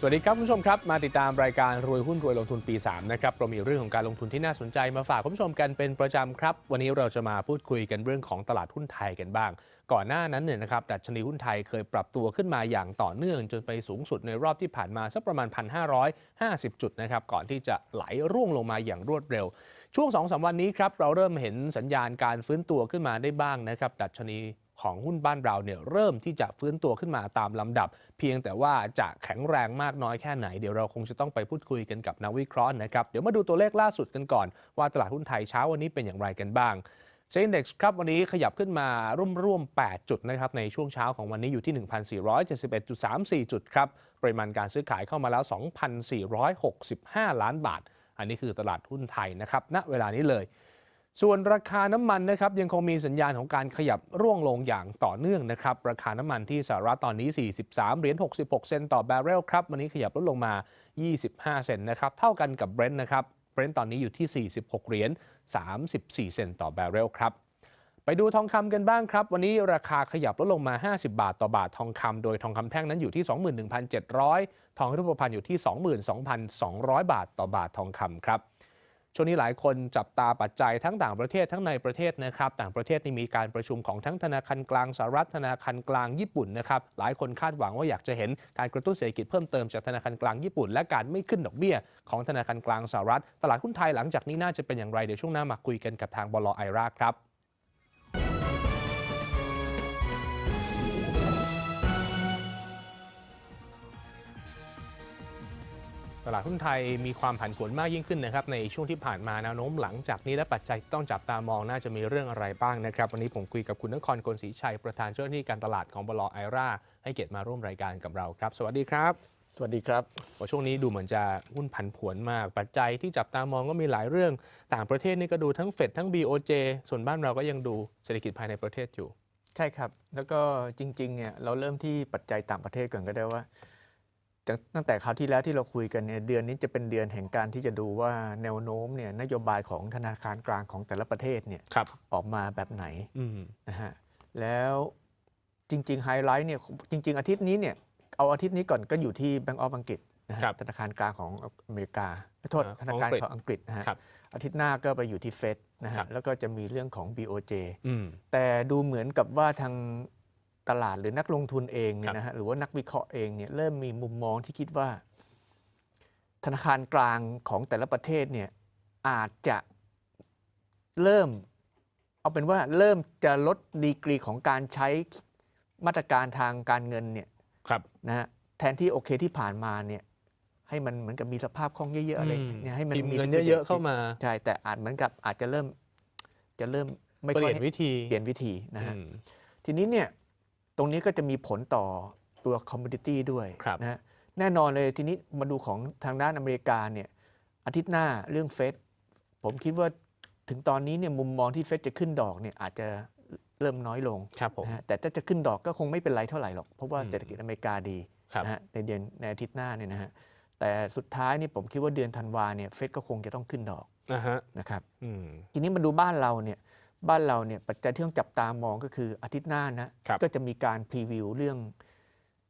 สวัสดีครับคุณผู้ชมครับ มาติดตามรายการรวยหุ้นรวยลงทุนปี 3 นะครับเรามีเรื่องของการลงทุนที่น่าสนใจมาฝากคุณผู้ชมกันเป็นประจำครับ วันนี้เราจะมาพูดคุยกันเรื่องของตลาดหุ้นไทยกันบ้าง ก่อนหน้านั้นเนี่ยนะครับดัชนีหุ้นไทยเคยปรับตัวขึ้นมาอย่างต่อเนื่องจนไปสูงสุดในรอบที่ผ่านมาสักประมาณ 1,550 จุดนะครับก่อนที่จะไหลร่วงลงมาอย่างรวดเร็วช่วง2อสวันนี้ครับเราเริ่มเห็นสัญญาณการฟื้นตัวขึ้นมาได้บ้างนะครับดัชนี ของหุ้นบ้านเราเนี่ยเริ่มที่จะฟื้นตัวขึ้นมาตามลำดับ เพียงแต่ว่าจะแข็งแรงมากน้อยแค่ไหน เดี๋ยวเราคงจะต้องไปพูดคุยกันกับนักวิเคราะห์นะครับ เดี๋ยวมาดูตัวเลขล่าสุดกันก่อน ว่าตลาดหุ้นไทยเช้าวันนี้เป็นอย่างไรกันบ้างเซ็นดี x ครับวันนี้ขยับขึ้นมาร่วมๆ 8 จุดนะครับในช่วงเช้าของวันนี้อยู่ที่ 1,471.34 จุดครับปริมาณการซื้อขายเข้ามาแล้ว 2,465 ล้านบาท อันนี้คือตลาดหุ้นไทยนะครับณเวลานี้เลย ส่วนราคาน้ำมันนะครับยังคงมีสัญญาณของการขยับร่วงลงอย่างต่อเนื่องนะครับ ราคาน้ำมันที่สหรัฐตอนนี้ 43 เหรียญ 66 เซนต์ต่อแบเรลครับ วันนี้ขยับลดลงมา 25 เซนต์นะครับ เท่ากันกับเบรนท์นะครับ เบรนท์ตอนนี้อยู่ที่ 46 เหรียญ 34 เซนต์ต่อแบเรลครับ ไปดูทองคำกันบ้างครับ วันนี้ราคาขยับลดลงมา 50 บาทต่อบาททองคำโดยทองคำแท่งนั้นอยู่ที่ 21,700 ทองรูปพรรณอยู่ที่ 22,200 บาทต่อบาททองคำครับ ช่วงนี้หลายคนจับตาปัจจัยทั้งต่างประเทศทั้งในประเทศนะครับต่างประเทศนี่มีการประชุมของทั้งธนาคารกลางสหรัฐธนาคารกลางญี่ปุ่นนะครับหลายคนคาดหวังว่าอยากจะเห็นการกระตุ้นเศรษฐกิจเพิ่มเติมจากธนาคารกลางญี่ปุ่น และการไม่ขึ้นดอกเบี้ยของธนาคารกลางสหรัฐ ตลาดหุ้นไทยหลังจากนี้น่าจะเป็นอย่างไรเดี๋ยวช่วงหน้ามาคุยกันกับทางบลไอราครับ ลาดหุ้นไทยมีความผันผวนมากยิ่งขึ้นนะครับในช่วงที่ผ่านมาแนวโน้มหลังจากนี้และปัจจัยที่ต้องจับตามองน่าจะมีเรื่องอะไรบ้างนะครับ วันนี้ผมคุยกับคุณนครกลศรีชัยประธานเจ้าหน้าที่การตลาดของบลไอราให้เกียรติมาร่วมรายการกับเราครับ สวัสดีครับ สวัสดีครับว่าช่วงนี้ดูเหมือนจะหุ้นผันผวนมาก ปัจจัยที่จับตามองก็มีหลายเรื่อง ต่างประเทศนี่ก็ดูทั้งเฟดทั้ง BOJ ส่วนบ้านเราก็ยังดูเศรษฐกิจภายในประเทศอยู่ ใช่ครับ แล้วก็จริงๆเนี่ยเราเริ่มที่ปัจจัยต่างประเทศก่อนก็ได้ว่า จากตั้งแต่คราวที่แล้วที่เราคุยกันเนี่ยเดือนนี้จะเป็นเดือนแห่งการที่จะดูว่าแนวโน้มเนี่ยนโยบายของธนาคารกลางของแต่ละประเทศเนี่ยครับออกมาแบบไหนอืมนะฮะแล้วจริง ๆ ไฮไลท์เนี่ยจริง ๆ อาทิตย์นี้เนี่ยเอาอาทิตย์นี้ก่อนก็อยู่ที่ Bank of อังกฤษนะฮะครับธนาคารกลางของอเมริกาโทษอ่าธนาคารของอังกฤษของอังกฤษนะฮะครับอาทิตย์หน้าก็ไปอยู่ที่เฟดนะครัฮะบแล้วก็จะมีเรื่องของ BOJ อืมแต่ดูเหมือนกับว่าทาง ตลาดหรือนักลงทุนเองเนี่ครัยบนะฮะหรือว่านักวิเคราะห์เองเนี่ยเริ่มมีมุมมองที่คิดว่า ธนาคารกลางของแต่ละประเทศเนี่ยอาจจะเริ่ม เอาเป็นว่าเริ่มจะลดดีกรีของการใช้มาตรการทางการเงินเนี่ยครับนะฮะแทนที่โอเคที่ผ่านมาเนี่ยให้มันเหมือนกับมีสภาพคล่องเยอะๆอะไรอืมเนี่ยให้มันพิมพ์มีเงินเยอะๆเข้ามาใช่แต่อาจเหมือนกับอาจจะเริ่มจะเริ่มไม่เปค่อลี่ยยนวิธีเปลี่ยนวิธีนะฮะอืมทีนี้เนี่ย ตรงนี้ก็จะมีผลต่อตัวคอมมูนิตี้ด้วยครับนะฮะแน่นอนเลยทีนี้มาดูของทางด้านอเมริกาเนี่ยอาทิตย์หน้าเรื่องเฟดผมคิดว่าถึงตอนนี้เนี่ยมุมมองที่เฟดจะขึ้นดอกเนี่ยอาจจะเริ่มน้อยลงครับผมนะฮะแต่ถ้าจะขึ้นดอกก็คงไม่เป็นไรเท่าไหร่หรอก เพราะว่าอืมเศรษฐกิจอเมริกาดีครับนะฮะในเดือนในอาทิตย์หน้าเนี่ยนะฮะแต่สุดท้ายนี่ผมคิดว่าเดือนธันวาเนี่ยเฟดก็คงจะต้องขึ้นดอกนะฮะนะครับอืมทีนี้มาดูบ้านเราเนี่ย บ้านเราเนี่ยปัจจัยที่ต้องจับตามองก็คืออาทิตย์หน้านะครับก็จะมีการพรีวิวเรื่อง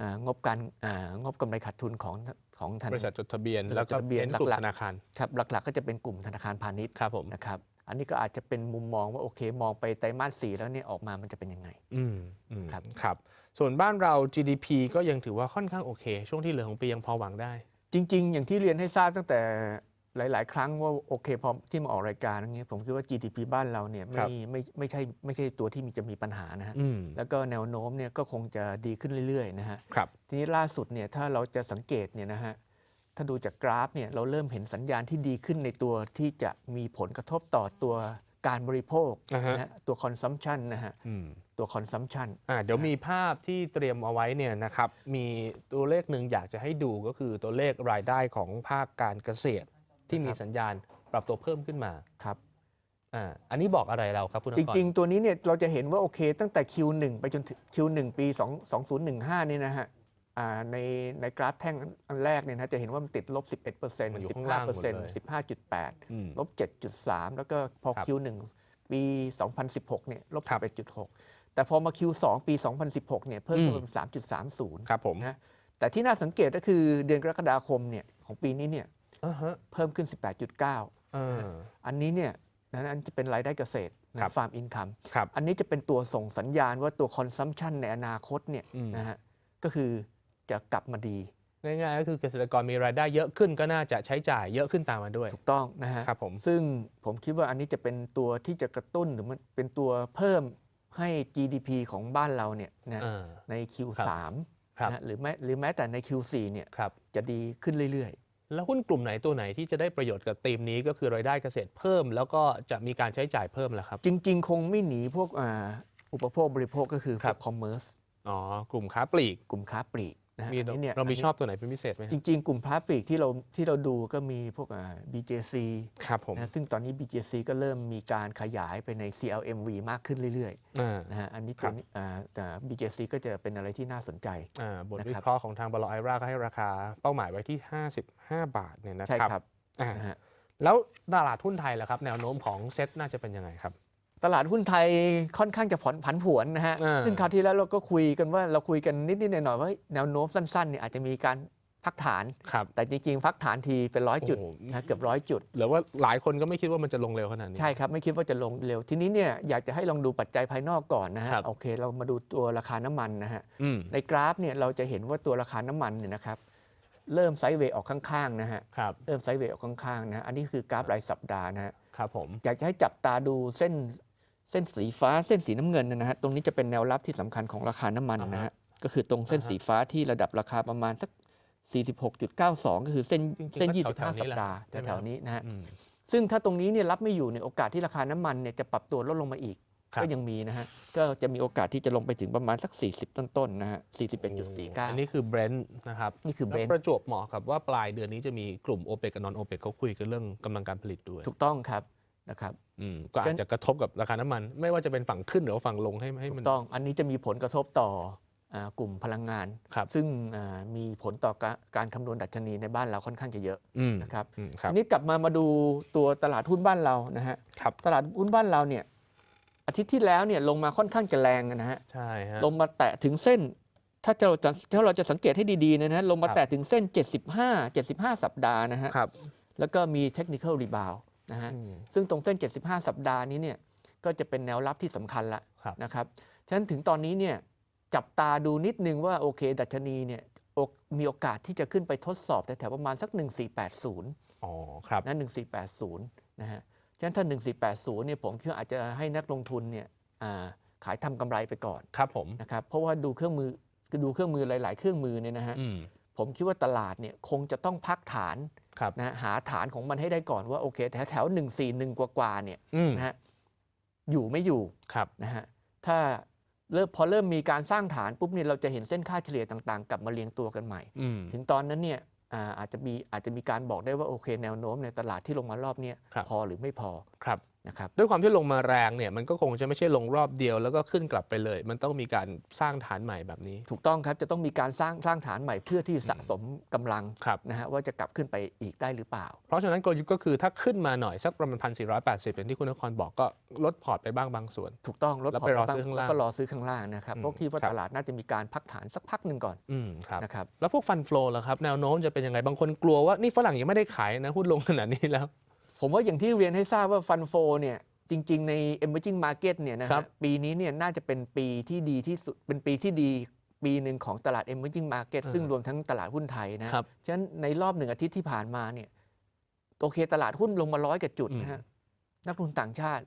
อางบการอ่างบกำไรขาดทุนของของธบนาริษัทจดทะเบียนบริษัทแล้วก็จดทะเบียนน้นกลุ่มหลักๆธนาคารครับหลักๆ ก็จะเป็นกลุ่มธนาคารพาณิชย์ครับผมนะครับอันนี้ก็อาจจะเป็นมุมมองว่าโอเค มองไปไตรมาสสี่แล้วเนี่ยออกมามันจะเป็นยังไงอืมอืมครับครับ ส่วนบ้านเรา GDP ก็ยังถือว่าค่อนข้างโอเค ช่วงที่เหลือของปียังพอหวังได้ จริง ๆ อย่างที่เรียนให้ทราบตั้งแต่ หลาย ๆ ครั้งว่าโอเคพอที่มาออกรายการอย่างเงี้ยผมคิดว่า GDP บ้านเราเนี่ยครัไม่บไม่ไม่ใช่ไม่ใช่ตัวที่มีจะมีปัญหานะฮะอืมแล้วก็แนวโน้มเนี่ยก็คงจะดีขึ้นเรื่อย ๆ นะฮะครับทีนี้ล่าสุดเนี่ยถ้าเราจะสังเกตเนี่ยนะฮะถ้าดูจากกราฟเนี่ยเราเริ่มเห็นสัญญาณที่ดีขึ้นในตัวที่จะมีผลกระทบต่อตัวการบริโภคอ่าฮะนะฮะตัว consumption นะฮะอืมตัว consumption อ่าเดี๋ยวมีภาพที่เตรียมเอาไว้เนี่ยนะครับมีตัวเลขหนึ่งอยากจะให้ดูก็คือตัวเลขรายได้ของภาคการเกษตร ที่มีครับสัญญาณปรับตัวเพิ่มขึ้นมาครับอ่าอันนี้บอกอะไรเราครับคุณนจครริง ๆ ตัวนี้เนี่ยเราจะเห็นว่าโอเค ตั้งแต่ Q1 ไปจนถึง Q1 ปี2 2015นี่นะฮะอ่าในในกราฟแท่งอันแรกเนี่ยนะจะเห็นว่ามันติดลบ 11%มันอยู่ข้างล่างหมดเลย15% 15.8อืมลบ 7.3 แล้วก็พอครับ Q1 ปี 2016 เนี่ยลบครับ11.6 แต่พอมา Q2 ปี 2016 เนี่ยเพิ่มขึ้นอืมเป็น3.30 ครับผมนะแต่ที่น่าสังเกตก็คือเดือนกรกฎาคมเนี่ยของปีนี้เนี่ยอ่าฮะ เพิ่มขึ้น 18.9เอออันนี้เนี่ยนะอันจะเป็นรายได้เกษตรครับฟาร์มอินคัมครับอันนี้จะเป็นตัวส่งสัญญาณว่าตัวคอนซัมชันในอนาคตเนี่ยอืมนะฮะก็คือจะกลับมาดี ง่ายๆก็คือเกษตรกรมีรายได้เยอะขึ้นก็น่าจะใช้จ่ายเยอะขึ้นตามมาด้วย ถูกต้องนะฮะครับผมซึ่งผมคิดว่าอันนี้จะเป็นตัวที่จะกระตุ้นหรือมันเป็นตัวเพิ่มให้ GDP ของบ้านเราเนี่ยนะอ่าใน Q3 ครับนะฮะหรือแม้หรือแม้แต่ใน Q4 เนี่ยครับจะดีขึ้นเรื่อย แล้วหุ้นกลุ่มไหนตัวไหนที่จะได้ประโยชน์กับธีมนี้ก็คือรายได้เกษตรเพิ่ม แล้วก็จะมีการใช้จ่ายเพิ่มแหละครับๆจริง ๆ คงไม่หนีพวกอ่าอุปโภคบริโภคก็คือพครัวบกคอมเมอร์สอ๋อกลุ่มค้าปลีก กลุ่มค้าปลีก นะฮะมีอันนี้เนี่ยเรามีนนี้ชอบตัวไหนเป็นพิเศษไหมจริง ๆ กลุ่มค้าปลีกที่เราที่เราดูก็มีพวกอ่า BJC ครับผมนะซึ่งตอนนี้ BJC ก็เริ่มมีการขยายไปใน CLMV มากขึ้นเรื่อยอ่า ๆนะฮะอันนี้ครัตัวบนี้อ่าแต่ BJC ก็จะเป็นอะไรที่น่าสนใจ อ่าบทนะครับวิเคราะห์ของทางบลไอราก็ให้ราคาเป้าหมายไว้ที่ 55 บาทเนี่ยนะใช่ครับครับอ่านะฮะ แล้วตลาดหุ้นไทยล่ะครับ แนวโน้มของเซ็ตน่าจะเป็นยังไงครับ ตลาดหุ้นไทยค่อนข้างจะผันผันผวนนะฮะอ่าซึ่งคราวที่แล้วเราก็คุยกันว่าเราคุยกันนิดๆหน่อยๆว่าแนวโน้มสั้นๆเนี่ยอาจจะมีการพักฐานครับแต่จริงๆ พักฐานทีเป็นร้อยจุดโอ้โหนะเกือบร้อยจุด หรือว่าหลายคนก็ไม่คิดว่ามันจะลงเร็วขนาดนี้ ใช่ครับ ไม่คิดว่าจะลงเร็ว ทีนี้เนี่ยอยากจะให้ลองดูปัจจัยภายนอกก่อนนะฮะครับโอเค เรามาดูตัวราคาน้ำมันนะฮะอืมในกราฟเนี่ยเราจะเห็นว่าตัวราคาน้ำมันเนี่ยนะครับเริ่มไซด์เวย์ออกข้างๆนะฮะครับเริ่มไซด์เวย์ออกข้างๆนะฮะอันนี้คือกราฟรายสัปดาห์นะฮะครับผมอยากจะให้จับตาดูเส้น เส้นสีฟ้าเส้นสีน้ำเงินนะฮะตรงนี้จะเป็นแนวรับที่สำคัญของราคาน้ำมันนะฮะก็คือตรงเส้นอ่าฮะสีฟ้าที่ระดับราคาประมาณสัก 46.92 ก็คือเส้นจริงๆเส้นก็แถวๆ25นี้สัปแหละดาห์ใช่ไหมแถวๆนี้นะฮะอืมซึ่งถ้าตรงนี้เนี่ยรับไม่อยู่เนี่ยโอกาสที่ราคาน้ำมันเนี่ยจะปรับตัวลดลงมาอีกครับก็ยังมีนะฮะ ก็จะมีโอกาสที่จะลงไปถึงประมาณสัก 40 ต้นๆนะฮะ 41.49 อันนี้คือเบรนท์นะครับ นี่คือเบรแล้วนท์ประจวบเหมาะกับว่าปลายเดือนนี้จะมีกลุ่มโอเปกกับนอนโอเปกเขาคุยกันเรื่องกำลังการผลิตด้วย ถูกต้องครับ นะครับอืมก็อาจจะกระทบกับราคาน้ำมัน ไม่ว่าจะเป็นฝั่งขึ้นหรือว่าฝั่งลงให้ให้ถูมันกต้อง อันนี้จะมีผลกระทบต่ออากลุ่มพลังงานครับซึ่งอ่ามีผลต่อการการคำนวณดัชนีในบ้านเราค่อนข้างจะเยอะอืมนะครับอืมครับทีนี้กลับมามาดูตัวตลาดหุ้นบ้านเรานะฮะครับตลาดหุ้นบ้านเราเนี่ยอาทิตย์ที่แล้วเนี่ยลงมาค่อนข้างจะแรงนะฮะใช่ฮะลงมาแตะถึงเส้น ถ้าเราจะถ้าเราจะสังเกตให้ดีๆนะฮะลงมาครับแตะถึงเส้น 75 75 สัปดาห์นะฮะครับแล้วก็มีเทคนิคอลรีบาว นะฮะอืมซึ่งตรงเส้น 75 สัปดาห์นี้เนี่ยก็จะเป็นแนวรับที่สำคัญละครับนะครับฉะนั้นถึงตอนนี้เนี่ยจับตาดูนิดนึงว่าโอเค ดัชนีเนี่ยโอกมีโอกาสที่จะขึ้นไปทดสอบแต่แถวๆประมาณสัก 1480อ๋อครับนะ1480นะฮะฉะนั้นถ้า 1480เนี่ยผมคิดว่าอาจจะให้นักลงทุนเนี่ยอ่าขายทำกำไรไปก่อนครับผมนะครับเพราะว่าดูเครื่องมือคือดูเครื่องมือหลาย ๆ เครื่องมือเนี่ยนะฮะอืมผมคิดว่าตลาดเนี่ยคงจะต้องพักฐานครับ นะฮะหาฐานของมันให้ได้ก่อนว่าโอเค แถวแถวหนึ่งสี่หนึ่งกว่าๆเนี่ยอืมนะฮะอยู่ไม่อยู่ครับนะฮะถ้าเริ่มพอเริ่มมีการสร้างฐานปุ๊บเนี่ยเราจะเห็นเส้นค่าเฉลี่ยต่างๆ กลับมาเรียงตัวกันใหม่อืมถึงตอนนั้นเนี่ยอ่าอาจจะมีอาจจะมีการบอกได้ว่าโอเคแนวโน้มในตลาดที่ลงมารอบเนี้ยครับพอหรือไม่พอครับ นะครับด้วยความที่ลงมาแรงเนี่ยมันก็คงจะไม่ใช่ลงรอบเดียว แล้วก็ขึ้นกลับไปเลย มันต้องมีการสร้างฐานใหม่แบบนี้ ถูกต้องครับจะต้องมีการสร้างสร้างฐานใหม่เพื่อที่สะสมกำลังครับนะฮะว่าจะกลับขึ้นไปอีกได้หรือเปล่า เพราะฉะนั้นกลยุทธ์ก็คือถ้าขึ้นมาหน่อยสักประมาณพันสี่ร้อยแปดสิบอย่างที่คุณนครบอกก็ลดพอร์ตไปบ้างบางส่วน ถูกต้องลดแล้วพอไปร์ตรอบ้ซื้อข้างล่างแล้วก็รอซื้อข้างล่างนะครับอืมเพราะคิดว่าครับตลาดน่าจะมีการพักฐานสักพักหนึ่งก่อนอืมครับนะครับแล้วพวกฟันฟลอล่ะครับแนวโน้มจะเป็นยังไงบางคนกลัวว่านี่ฝรั่งยังไม่ได้ขายนะหุ้นลงขนาดนี้แล้ว ผมว่าอย่างที่เรียนให้ทราบว่าฟันโฟเนี่ยจริง ๆ ใน emerging market เนี่ยนะครัฮะบ ปีนี้เนี่ยน่าจะเป็นปีที่ดีที่สุดเป็นปีที่ดีปีหนึ่งของตลาด emerging market อ่าซึ่งรวมทั้งตลาดหุ้นไทยนะ ครับ ฉะนั้นในรอบหนึ่งอาทิตย์ที่ผ่านมาเนี่ยโอเคตลาดหุ้นลงมาร้อยกว่าจุดนะฮะนักลงทุนต่างชาติ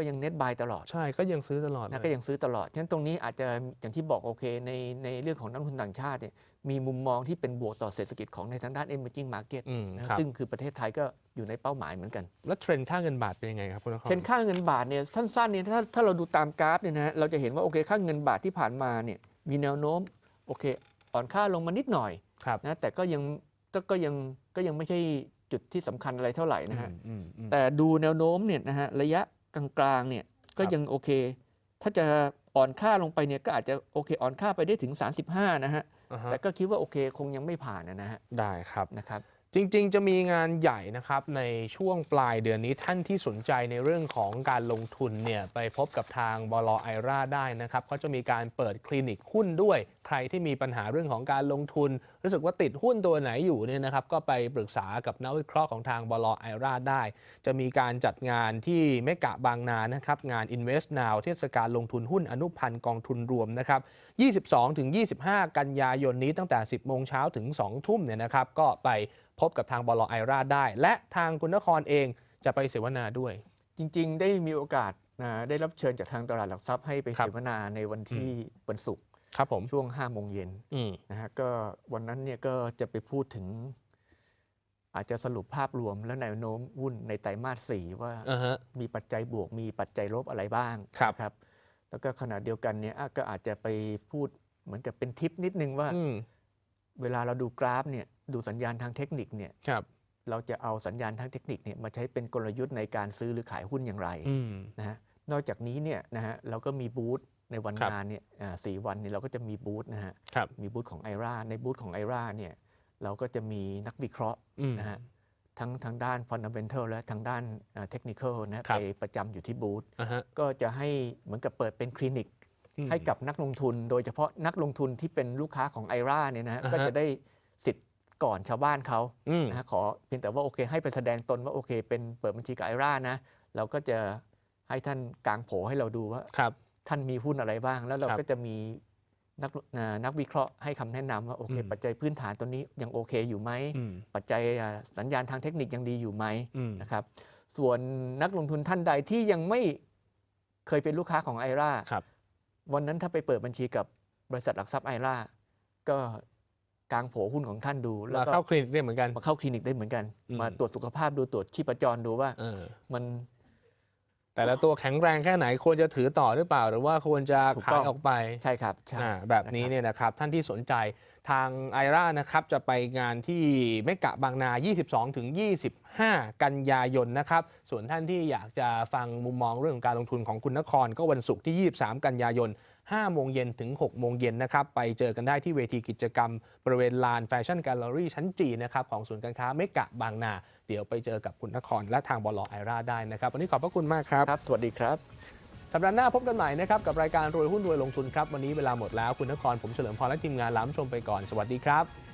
ก็ยังเน็ตบายตลอดใช่ก็ยังซื้อตลอดนะเลยก็ยังซื้อตลอดฉะนั้นตรงนี้อาจจะอย่างที่บอกโอเค ในในเรื่องของนักลงทุนต่างชาติเนี่ยมีมุมมองที่เป็นบวกต่อเศรษฐกิจของในทางด้าน emerging market อืมนะครับซึ่งคือประเทศไทยก็อยู่ในเป้าหมายเหมือนกัน แล้วเทรนด์ค่าเงินบาทเป็นยังไงครับคุณนครเทรนด์ค่าเงินบาทเนี่ยสั้นๆเนี่ยถ้าถ้าเราดูตามกราฟเนี่ยนะฮะเราจะเห็นว่าโอเคค่าเงินบาทที่ผ่านมาเนี่ยมีแนวโน้มโอเคอ่อนค่าลงมานิดหน่อยครับนะแต่ก็ยังก็ก็ยังก็ยังไม่ใช่จุดที่สำคัญอะไรเท่าไหร่นะฮะอืมอืมแต่ดูแนวโน้มเนี่ยนะฮะระยะ กลางๆเนี่ยก็ครับยังโอเค ถ้าจะอ่อนค่าลงไปเนี่ยก็อาจจะโอเคอ่อนค่าไปได้ถึง 35 นะฮะอ่าฮะแต่ก็คิดว่าโอเคคงยังไม่ผ่านนะฮะ ได้ครับนะครับ จริงๆ จะมีงานใหญ่นะครับในช่วงปลายเดือนนี้ท่านที่สนใจในเรื่องของการลงทุนเนี่ยไปพบกับทางบลไอราได้นะครับเขาจะมีการเปิดคลินิกหุ้นด้วย ใครที่มีปัญหาเรื่องของการลงทุน รู้สึกว่าติดหุ้นตัวไหนอยู่เนี่ยนะครับก็ไปปรึกษากับนักวิเคราะห์ของทางบลไอราได้ จะมีการจัดงานที่เมกะบางนานะครับงาน Invest Now เทศกาลลงทุนหุ้นอนุพันธ์กองทุนรวมนะครับ22-25 กันยายนนี้ตั้งแต่ 10โมงเช้าถึง 2 ทุ่มเนี่ยนะครับก็ไป พบกับทางบลไอราได้ และทางคุณนครเองจะไปเสวนาด้วย จริง ๆ ได้มีโอกาสนะได้รับเชิญจากทางตลาดหลักทรัพย์ให้ไปครับเสวนาในวันที่วันศุกร์ครับผมช่วง5โมงเย็นอืมนะฮะก็วันนั้นเนี่ยก็จะไปพูดถึง อาจจะสรุปภาพรวมและแนวโน้มหุ้นในไตรมาส4ว่าอ่าฮะมีปัจจัยบวกมีปัจจัยลบอะไรบ้างครับนะครับแล้วก็ขณะเดียวกันเนี่ยอะก็อาจจะไปพูดเหมือนกับเป็นทิปนิดนึงว่าอืมเวลาเราดูกราฟเนี่ย ดูสัญญาณทางเทคนิคเนี่ยครับเราจะเอาสัญญาณทางเทคนิคเนี่ยมาใช้เป็นกลยุทธ์ในการซื้อหรือขายหุ้นอย่างไรอืมนะฮะนอกจากนี้เนี่ยนะฮะเราก็มีบูธในวันครับงานเนี่ยอ่าสี่วันเนี่ยเราก็จะมีบูธนะฮะครับมีบูธของไอราในบูธของไอราเนี่ยเราก็จะมีนักวิเคราะห์อืมนะฮะทั้งทางด้าน fundamental และทางด้านเทคนิคนะฮะครับไปประจำอยู่ที่บูธอ่าฮะก็จะให้เหมือนกับเปิดเป็นคลินิกอืมให้กับนักลงทุน โดยเฉพาะนักลงทุนที่เป็นลูกค้าของไอราเนี่ยนะฮะอ่าฮะก็จะได้สิทธิ์ ก่อนชาวบ้านเขาอืม นะฮะขอเพียงแต่ว่าโอเคให้ไปแสดงตนว่าโอเค เป็นเปิดบัญชีกับไอรานะ เราก็จะให้ท่านกลางโผให้เราดูว่า ครับ ท่านมีหุ้นอะไรบ้าง แล้วเราครับก็จะมีนักอ่านักวิเคราะห์ให้คำแนะนำว่าโอเค อืม ปัจจัยพื้นฐานตัวนี้ยังโอเคอยู่ไหม อืมปัจจัยอ่าสัญญาณทางเทคนิคยังดีอยู่ไหมอืมนะครับ ส่วนนักลงทุนท่านใดที่ยังไม่เคยเป็นลูกค้าของไอราครับ วันนั้นถ้าไปเปิดบัญชีกับบริษัทหลักทรัพย์ไอราก็ กลางโผหุ้นของท่านดูแล้วมาก็เข้าคลินิกได้เหมือนกัน มาเข้าคลินิกได้เหมือนกัน อืม มาตรวจสุขภาพดูตรวจชีพจรดูว่าเออมัน แต่ละตัวแข็งแรงแค่ไหนควรจะถือต่อหรือเปล่า หรือว่าควรจะถูกขาต้ยอง ออกไป ใช่ครับใช่ อ่าแบบนี้เนี่ยนะครับท่านที่สนใจทางไอรานะครับจะไปงานที่เมกะบางนา 22 ถึง 25 กันยายนนะครับ ส่วนท่านที่อยากจะฟังมุมมองเรื่องของการลงทุนของคุณนคร ก็วันศุกร์ที่ 23 กันยายน 5 โมงเย็นถึง 6 โมงเย็นนะครับ ไปเจอกันได้ที่เวทีกิจกรรม บริเวณลานแฟชั่นแกลเลอรี่ชั้นจีนะครับ ของศูนย์การค้าเมกะบางนา เดี๋ยวไปเจอกับคุณนครและทางบลไอราได้นะครับ วันนี้ขอบพระคุณมากครับ ครับ สวัสดีครับ สัปดาห์หน้าพบกันใหม่นะครับ กับรายการรวยหุ้นรวยลงทุนครับ วันนี้เวลาหมดแล้ว คุณนคร ผมเฉลิมพรและทีมงานลาผู้ชมไปก่อน สวัสดีครับ